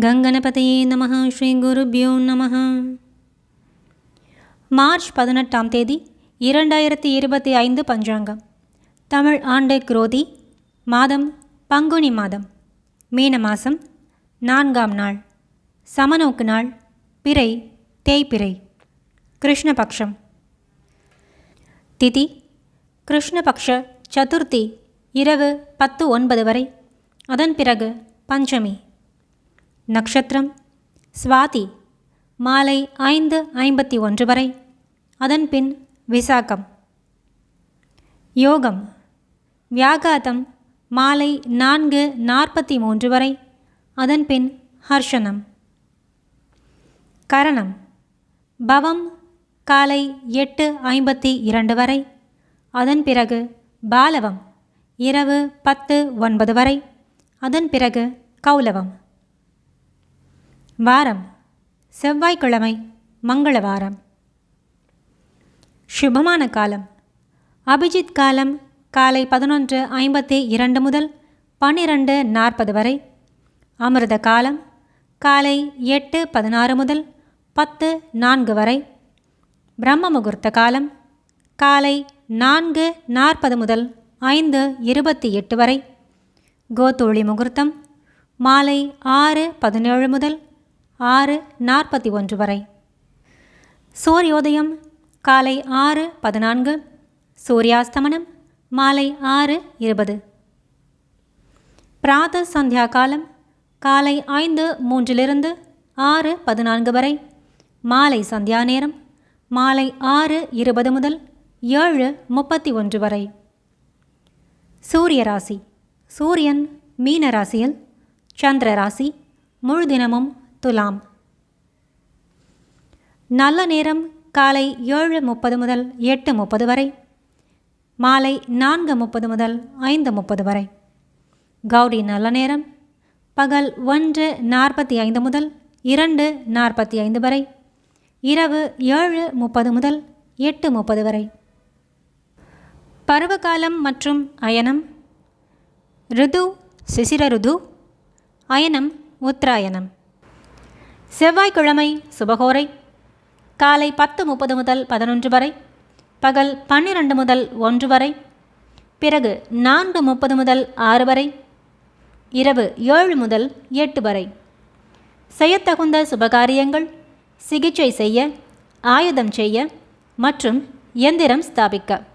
கங்கணபதையே நம ஸ்ரீ குருபியோ நம மார்ச் பதினெட்டாம் தேதி இரண்டாயிரத்தி இருபத்தி ஐந்து பஞ்சாங்கம். தமிழ் ஆண்டு குரோதி மாதம் பங்குனி மாதம். மீன மாதம் நான்காம் நாள். சமநோக்கு நாள் பிறை தேய்பிறை. கிருஷ்ணபக்ஷம். திதி கிருஷ்ணபக்ஷ சதுர்த்தி இரவு பத்து ஒன்பது வரை. அதன் பிறகு பஞ்சமி. நட்சத்திரம் சுவாதி மாலை ஐந்து ஐம்பத்தி ஒன்று வரை. அதன் பின் விசாகம். யோகம். வியாகாதம் மாலை நான்கு நாற்பத்தி மூன்று வரை. அதன் பின் ஹர்ஷனம் கரணம். பவம் காலை எட்டு ஐம்பத்தி இரண்டு வரை. அதன் பிறகு பாலவம் இரவு பத்து ஒன்பது வரை. அதன் பிறகு கௌலவம். வாரம். செவ்வாய்க்கிழமை மங்கள வாரம் சுபமான காலம். அபிஜித் காலம் காலை பதினொன்று ஐம்பத்தி இரண்டு முதல் பன்னிரண்டு நாற்பது வரை. அமிர்த காலம் காலை எட்டு பதினாறு முதல் பத்து நான்கு வரை. பிரம்ம முகூர்த்த காலம் காலை நான்கு நாற்பது முதல் ஐந்து இருபத்தி எட்டு வரை. கோத்தோழி முகூர்த்தம் மாலை ஆறு பதினேழு முதல் ஆறு நாற்பத்தி ஒன்று வரை. சூரியோதயம் காலை ஆறு பதினான்கு சூரியாஸ்தமனம் மாலை ஆறு இருபது. பிராத சந்தியா காலம் காலை ஐந்து மூன்றிலிருந்து ஆறு பதினான்கு வரை. மாலை சந்தியா நேரம் மாலை ஆறு இருபது முதல் ஏழு முப்பத்தி ஒன்று வரை. சூரிய ராசி சூரியன் மீன ராசியில் சந்திர ராசி முழு தினமும் துலாம் நல்ல நேரம் காலை ஏழு முப்பது முதல் எட்டு முப்பது வரை. மாலை நான்கு முப்பது முதல் ஐந்து முப்பது வரை. கௌரி நல்ல நேரம் பகல் ஒன்று நாற்பத்தி ஐந்து முதல் இரண்டு நாற்பத்தி ஐந்து வரை. இரவு ஏழு முப்பது முதல் எட்டு முப்பது வரை. பருவகாலம் மற்றும் அயனம். ரிது சிசிர ருது அயனம் உத்தராயணம். செவ்வாய்க்கிழமை சுபகோரை. காலை பத்து முப்பது முதல் பதினொன்று வரை. பகல் பன்னிரண்டு முதல் ஒன்று வரை. பிறகு நான்கு முப்பது முதல் ஆறு வரை. இரவு ஏழு முதல் எட்டு வரை. செய்யத்தகுந்த சுபகாரியங்கள் சிகிச்சை செய்ய ஆயுதம் செய்ய மற்றும் எந்திரம் ஸ்தாபிக்க.